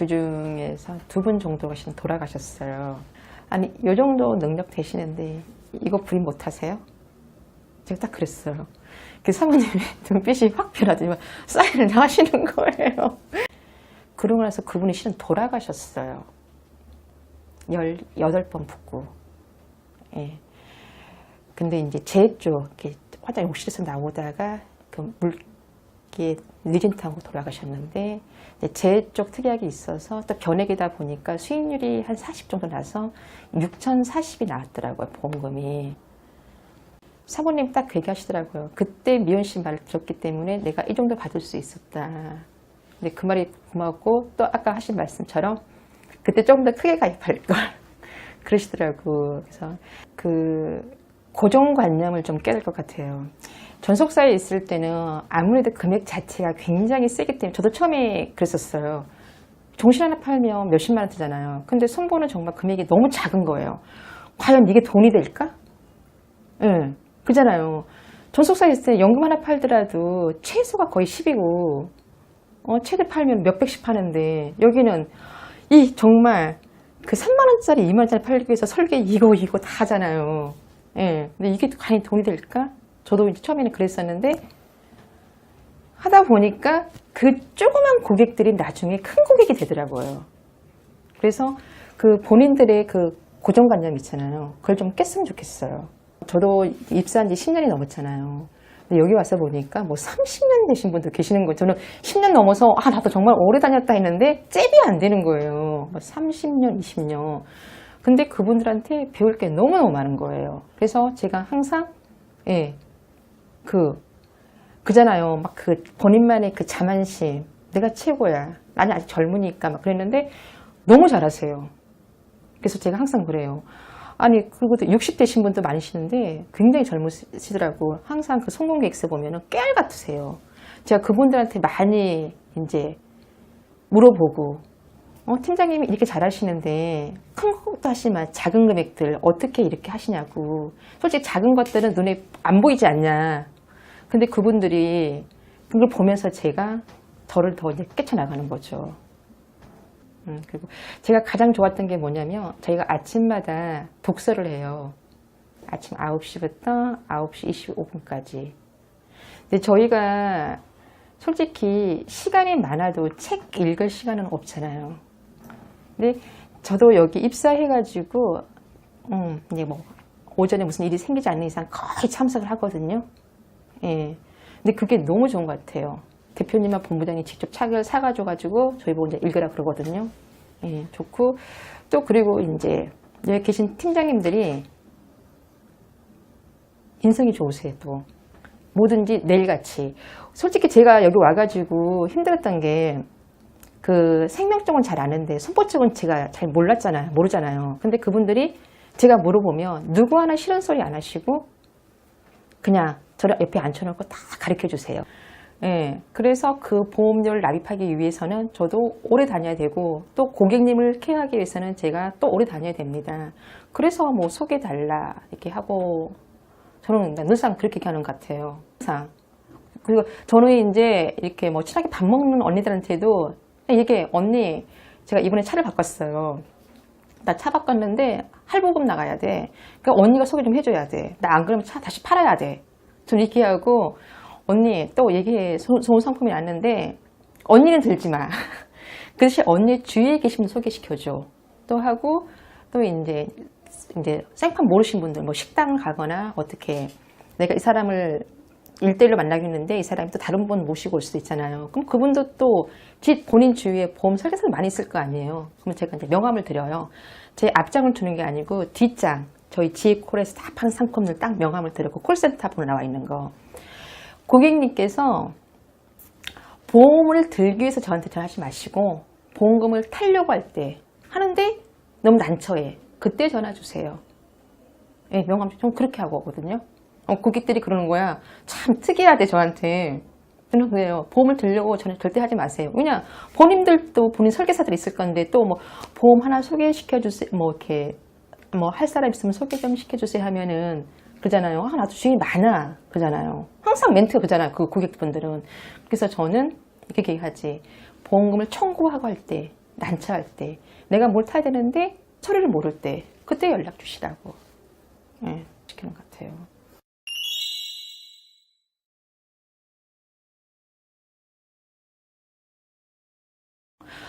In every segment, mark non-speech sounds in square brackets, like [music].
그 중에서 두 분 정도가 지금 돌아가셨어요. 아니, 요 정도 능력 되시는데 이거 부인 못 하세요? 제가 딱 그랬어요. 그 사모님의 [laughs] 눈빛이 확 변하더니 사인을 다 하시는 거예요. 그러고 나서 그분이 실은 돌아가셨어요. 18번 붙고. 예. 근데 이제 제 쪽, 이렇게 화장 욕실에서 나오다가 그 물 기 늦은 타고 돌아가셨는데 제 쪽 특이하게 있어서 또 견액이다 보니까 수익률이 한 40 정도 나서 6,040이 나왔더라고요, 보험금이. 사모님 딱그 얘기 하시더라고요. 그때 미연 씨 말을 들었기 때문에 내가 이 정도 받을 수 있었다. 근데 그 말이 고맙고 또 아까 하신 말씀처럼 그때 조금 더 크게 가입할 [laughs] 걸 그러시더라고. 그래서 그 고정관념을 좀될것 같아요. 전속사에 있을 때는 아무래도 금액 자체가 굉장히 세기 때문에 저도 처음에 그랬었어요. 종신 하나 팔면 몇십만 원 들잖아요. 근데 손보는 정말 금액이 너무 작은 거예요. 과연 이게 돈이 될까? 예, 그잖아요. 전속사에 있을 때 연금 하나 팔더라도 최소가 거의 10이고, 어, 최대 팔면 몇백씩 파는데, 여기는 이 정말 그 3만원짜리, 2만원짜리 팔기 위해서 설계 이거, 이거 다 하잖아요. 예, 근데 이게 과연 돈이 될까? 저도 처음에는 그랬었는데, 하다 보니까 그 조그만 고객들이 나중에 큰 고객이 되더라고요. 그래서 그 본인들의 그 고정관념 있잖아요. 그걸 좀 깼으면 좋겠어요. 저도 입사한 지 10년이 넘었잖아요. 여기 와서 보니까 뭐 30년 되신 분도 계시는 거예요. 저는 10년 넘어서 아 나도 정말 오래 다녔다 했는데 잽이 안 되는 거예요. 뭐 30년, 20년. 근데 그분들한테 배울 게 너무너무 많은 거예요. 그래서 제가 항상 예, 그 그잖아요. 막 그 본인만의 그 자만심. 내가 최고야. 나는 아직 젊으니까 막 그랬는데 너무 잘하세요. 그래서 제가 항상 그래요. 아니, 그것도 60대 신 분도 많으시는데 굉장히 젊으시더라고. 항상 그 성공 객스 보면은 깨알 같으세요. 제가 그분들한테 많이 이제 물어보고, 어, 팀장님이 이렇게 잘하시는데 큰 것도 하시지만 작은 금액들 어떻게 이렇게 하시냐고. 솔직히 작은 것들은 눈에 안 보이지 않냐. 근데 그분들이 그걸 보면서 제가 저를 더 이제 깨쳐나가는 거죠. 음, 그리고 제가 가장 좋았던 게 뭐냐면 저희가 아침마다 독서를 해요. 아침 9시부터 9시 25분까지. 근데 저희가 솔직히 시간이 많아도 책 읽을 시간은 없잖아요. 근데 저도 여기 입사해가지고, 음, 이제 뭐, 오전에 무슨 일이 생기지 않는 이상 거의 참석을 하거든요. 예. 근데 그게 너무 좋은 것 같아요. 대표님과 본부장이 직접 책을 사가지고 저희 보고 이제 읽으라 그러거든요. 예, 좋고 또 그리고 이제 여기 계신 팀장님들이 인성이 좋으세요 또 뭐든지 내일같이 솔직히 제가 여기 와가지고 힘들었던 게 그 생명 쪽은 잘 아는데 선포 쪽은 제가 잘 몰랐잖아요 모르잖아요 근데 그분들이 제가 물어보면 누구 하나 싫은 소리 안 하시고 그냥 저를 옆에 앉혀놓고 다 가르쳐 주세요. 예, 그래서 그 보험료를 납입하기 위해서는 저도 오래 다녀야 되고 또 고객님을 케어하기 위해서는 제가 또 오래 다녀야 됩니다. 그래서 뭐 소개 달라 이렇게 하고 저는 늘상 그렇게 하는 것 같아요. 항상. 그리고 저는 이제 이렇게 뭐 친하게 밥 먹는 언니들한테도 이게 언니 제가 이번에 차를 바꿨어요. 나 차 바꿨는데 할부금 나가야 돼. 그러니까 언니가 소개 좀 해줘야 돼. 나 안 그러면 차 다시 팔아야 돼. 좀 이렇게 하고 언니 또 얘기해 소- 좋은 상품이 왔는데 언니는 들지 마. [laughs] 그 대신 언니 주위에 분 소개시켜줘. 또 하고 또 이제 이제 생판 모르신 분들 뭐 식당 가거나 어떻게 내가 이 사람을 일대일로 만나겠는데 이 사람이 또 다른 분 모시고 올 수도 있잖아요. 그럼 그분도 또 지- 본인 주위에 보험 설계사가 많이 있을 거 아니에요. 그럼 제가 이제 명함을 드려요. 제 앞장을 두는 게 아니고 뒷장 저희 지혜콜에서 다 파는 상품들 딱 명함을 드리고 콜센터 번호 나와 있는 거. 고객님께서 보험을 들기 위해서 저한테 전화하지 마시고 보험금을 타려고 할 때 하는데 너무 난처해. 그때 전화 주세요. 예, 명함 좀 그렇게 하고 오거든요. 어, 고객들이 그러는 거야. 참 특이하대 저한테. 저는 그래요. 보험을 들려고 저는 절대 하지 마세요. 왜냐 본인들도 본인 설계사들 있을 건데 또 뭐 보험 하나 소개시켜 주세요. 뭐 이렇게 뭐 할 사람 있으면 소개 좀 시켜주세요 하면은 그러잖아요. 아, 나도 주인이 많아. 그러잖아요. 항상 멘트가 그잖아요. 그 고객분들은. 그래서 저는 이렇게 얘기하지. 보험금을 청구하고 할 때 난처할 때, 내가 뭘 타야 되는데 처리를 모를 때, 그때 연락 주시라고. 예, 시키는 것 같아요.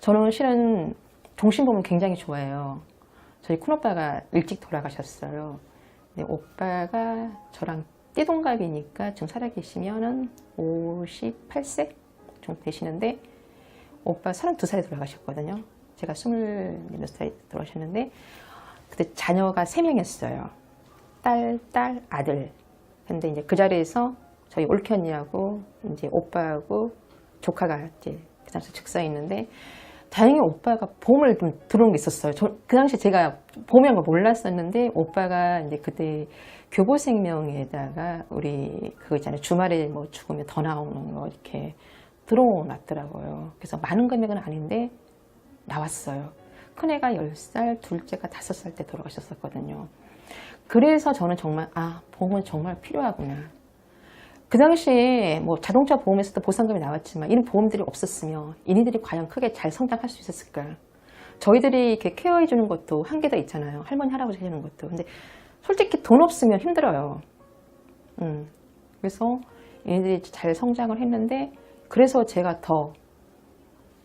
저는 실은 종신보험을 굉장히 좋아해요. 저희 큰오빠가 일찍 돌아가셨어요. 근데 오빠가 저랑 띠동갑이니까 지금 살아계시면은 58세 정도 되시는데 오빠 32살에 돌아가셨거든요. 제가 20몇 살에 돌아가셨는데 그때 자녀가 3명이었어요. 딸, 딸, 아들. 근데 이제 그 자리에서 저희 올케 언니하고 이제 오빠하고 조카가 이제 그 당시 즉사에 있는데 다행히 오빠가 보험을 좀 들어온 게 있었어요. 저, 그 당시 제가 보험이란 걸 몰랐었는데 오빠가 이제 그때 교보생명에다가 우리 그거 있잖아요. 주말에 뭐 죽으면 더 나오는 거 이렇게 들어놨더라고요. 그래서 많은 금액은 아닌데 나왔어요. 큰애가 10살, 둘째가 5살 때 돌아가셨었거든요. 그래서 저는 정말 아 보험은 정말 필요하구나. 그 당시에 뭐 자동차 보험에서도 보상금이 나왔지만 이런 보험들이 없었으면 이니들이 과연 크게 잘 성장할 수 있었을까? 저희들이 이렇게 케어해 주는 것도 한계가 있잖아요. 할머니 할아버지 해주는 것도. 근데 솔직히 돈 없으면 힘들어요. 음. 그래서 얘네들이 잘 성장을 했는데 그래서 제가 더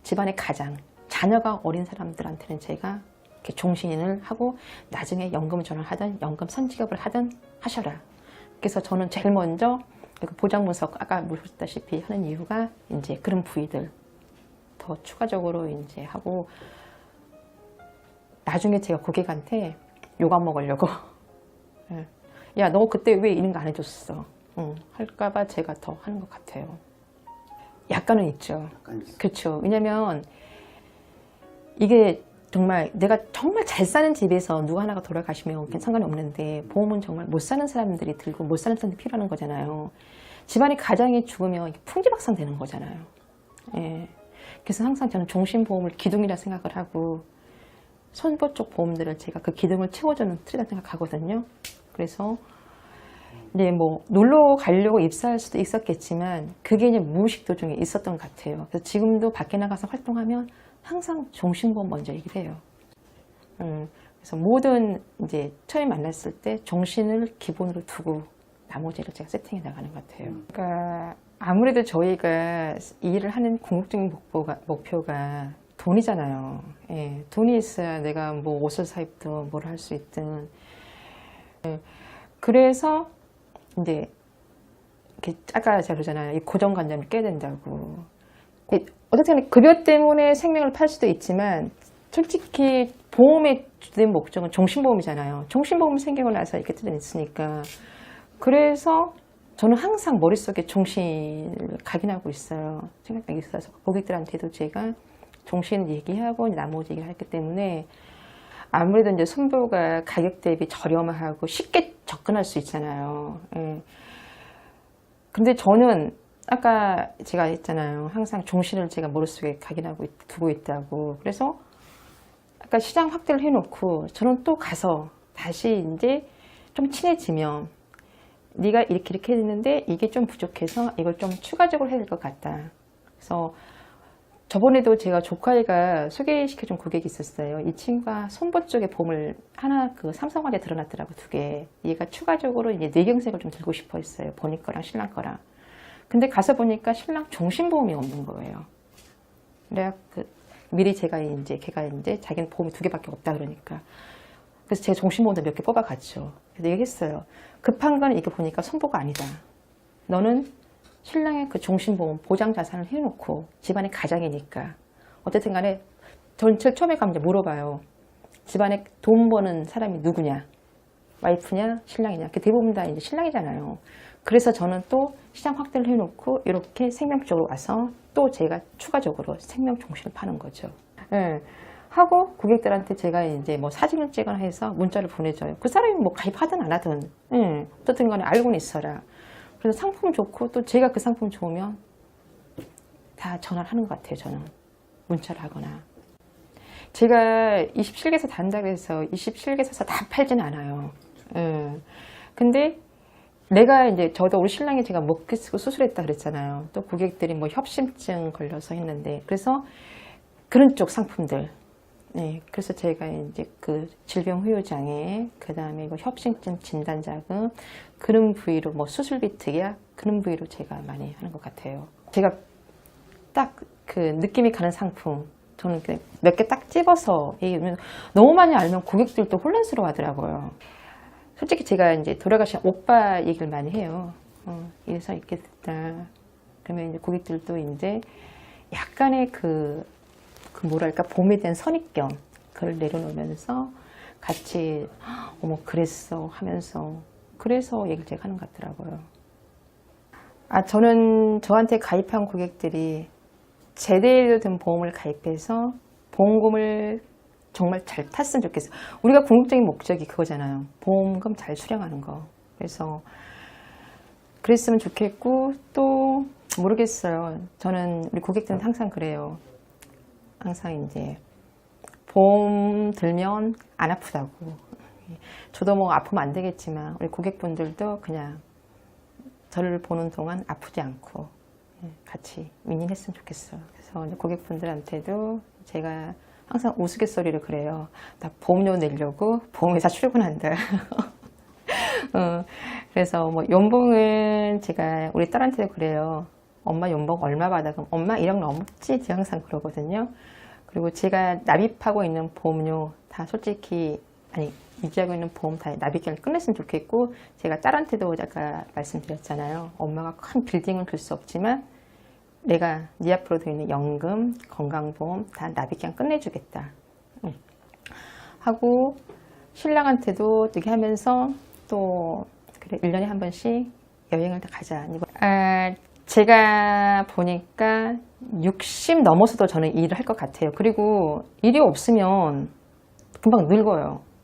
집안의 가장 자녀가 어린 사람들한테는 제가 이렇게 종신을 하고 나중에 연금 전환 하든 연금 선지급을 하든 하셔라. 그래서 저는 제일 먼저 그 보장 분석 아까 물으셨다시피 하는 이유가 이제 그런 부위들 더 추가적으로 이제 하고 나중에 제가 고객한테 욕 안 먹으려고. [laughs] 야 너 그때 왜 이런 거 안 해줬어? 응, 할까봐 제가 더 하는 것 같아요. 약간은 있죠. 약간. 그렇죠 왜냐면 이게 정말 내가 정말 잘 사는 집에서 누구 하나가 돌아가시면 상관이 없는데 보험은 정말 못 사는 사람들이 들고 못 사는 사람들이 필요한 거잖아요. 집안이 가장이 죽으면 풍지박산 되는 거잖아요. 예. 그래서 항상 저는 종신보험을 기둥이라 생각을 하고 선보 쪽 보험들을 제가 그 기둥을 채워주는 틀이라 생각하거든요. 그래서 이제 뭐 놀러 가려고 입사할 수도 있었겠지만 그게 이제 무의식 도중에 있었던 것 같아요. 그래서 지금도 밖에 나가서 활동하면 항상 종신보험 먼저 얘기를 해요. 음, 그래서 모든 이제 처음 만났을 때 종신을 기본으로 두고 나머지를 제가 세팅해 나가는 것 같아요. 그러니까 아무래도 저희가 이 일을 하는 궁극적인 목표가, 목표가 돈이잖아요. 예, 돈이 있어야 내가 뭐 옷을 사 입든 뭘 할 수 있든. 예, 그래서 이제 이렇게 아까 제가 그러잖아요. 이 고정관념을 깨야 된다고. 이 어떻게 급여 때문에 생명을 팔 수도 있지만 솔직히 보험의 주된 목적은 정신보험이잖아요. 정신보험이 생기고 나서 이렇게 틀어냈으니까. 그래서 저는 항상 머릿속에 정신을 각인하고 있어요. 생각하고 있어서 고객들한테도 제가 정신 얘기하고 나머지 얘기를 했기 때문에 아무래도 이제 손보가 가격 대비 저렴하고 쉽게 접근할 수 있잖아요. 예. 근데 저는 아까 제가 했잖아요. 항상 종신을 제가 머릿속에 각인하고 있- 두고 있다고. 그래서 아까 시장 확대를 해놓고 저는 또 가서 다시 이제 좀 친해지면 네가 이렇게 이렇게 했는데 이게 좀 부족해서 이걸 좀 추가적으로 해야 될 것 같다. 그래서 저번에도 제가 조카애가 소개시켜준 고객이 있었어요. 이 친구가 손보 쪽에 봄을 하나 그 삼성화재 드러났더라고 두 개. 얘가 추가적으로 이제 뇌경색을 좀 들고 싶어 했어요. 본인 거랑 신랑 거랑. 근데 가서 보니까 신랑 종신보험이 없는 거예요. 내가 그 미리 제가 이제 걔가 이제 자기는 보험이 두 개밖에 없다 그러니까 그래서 제가 종신보험도 몇 개 뽑아갔죠. 그래서 얘기했어요. 급한 건 이게 보니까 손보가 아니다. 너는 신랑의 그 종신보험 보장 자산을 해놓고 집안의 가장이니까 어쨌든 간에 전체 처음에 가면 이제 물어봐요. 집안에 돈 버는 사람이 누구냐? 와이프냐? 신랑이냐? 그 대부분 다 이제 신랑이잖아요. 그래서 저는 또 시장 확대를 해놓고 이렇게 생명 쪽으로 와서 또 제가 추가적으로 생명 종신을 파는 거죠. 예. 하고 고객들한테 제가 이제 뭐 사진을 찍거나 해서 문자를 보내줘요. 그 사람이 뭐 가입하든 안 하든, 예. 어떻든 간에 알고는 있어라. 그래서 상품 좋고 또 제가 그 상품 좋으면 다 전화를 하는 것 같아요, 저는. 문자를 하거나. 제가 27개서 단다고 해서 27개서서 다 팔지는 않아요. 예. 근데 내가 이제 저도 우리 신랑이 제가 먹기 쓰고 수술했다 그랬잖아요. 또 고객들이 뭐 협심증 걸려서 했는데 그래서 그런 쪽 상품들. 네, 그래서 제가 이제 그 질병 후유 장애, 그 다음에 이거 협심증 진단 자금 그런 부위로 뭐 수술비 특약 그런 부위로 제가 많이 하는 것 같아요. 제가 딱 그 느낌이 가는 상품 저는 몇 개 딱 집어서 얘기하면 너무 많이 알면 고객들도 혼란스러워 하더라고요. 솔직히 제가 이제 돌아가신 오빠 얘기를 많이 해요. 어, 이래서 이렇게 됐다. 그러면 이제 고객들도 이제 약간의 그, 그 뭐랄까 봄에 대한 선입견 그걸 내려놓으면서 같이 "헉, 어머 그랬어 하면서 그래서 얘기를 제가 하는 것 같더라고요. 아 저는 저한테 가입한 고객들이 제대로 된 보험을 가입해서 보험금을 정말 잘 탔으면 좋겠어요. 우리가 궁극적인 목적이 그거잖아요. 보험금 잘 수령하는 거. 그래서 그랬으면 좋겠고 또 모르겠어요. 저는 우리 고객들은 항상 그래요. 항상 이제 보험 들면 안 아프다고. 저도 뭐 아프면 안 되겠지만 우리 고객분들도 그냥 저를 보는 동안 아프지 않고 예, 같이 윈윈했으면 좋겠어요. 그래서 고객분들한테도 제가 항상 우스갯소리를 그래요. 나 보험료 내려고 보험회사 출근한다. [laughs] 어, 그래서 뭐 연봉은 제가 우리 딸한테도 그래요. 엄마 연봉 얼마 받아? 그럼 엄마 1억 넘었지? 제가 항상 그러거든요. 그리고 제가 납입하고 있는 보험료 다 솔직히 아니 유지하고 있는 보험 다 납입기간을 끝냈으면 좋겠고 제가 딸한테도 아까 말씀드렸잖아요. 엄마가 큰 빌딩은 줄 수 없지만 내가 네 앞으로 더 있는 연금, 건강보험 다 납입기간 끝내주겠다. 응. 하고 신랑한테도 이렇게 하면서 또 그래 1년에 한 번씩 여행을 다 가자. 아, 제가 보니까 60 넘어서도 저는 일을 할 것 같아요. 그리고 일이 없으면 금방 늙어요.